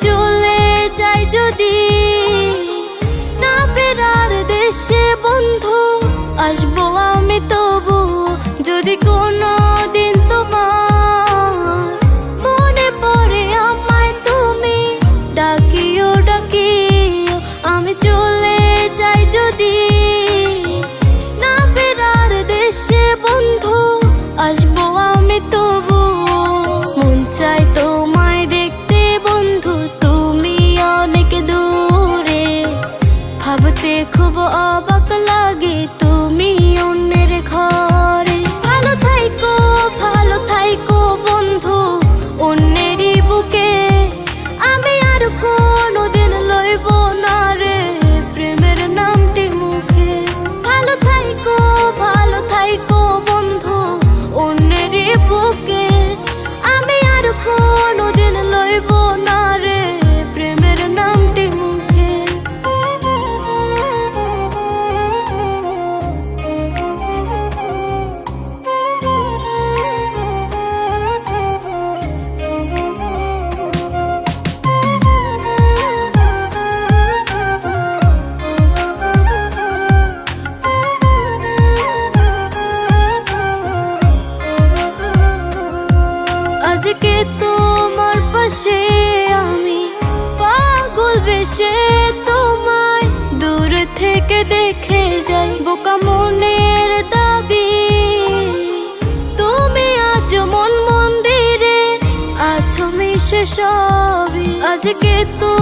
চলে যাই যদি না ফেরার দেশে বন্ধু আসব আমি তবু যদি কোনো দিন তোমার সে তোমায় দূর থেকে দেখে যাই। বোকা মনের দাবি। তুমি আজ মন মন্দিরে আছো মিশে সবই। আজকে তো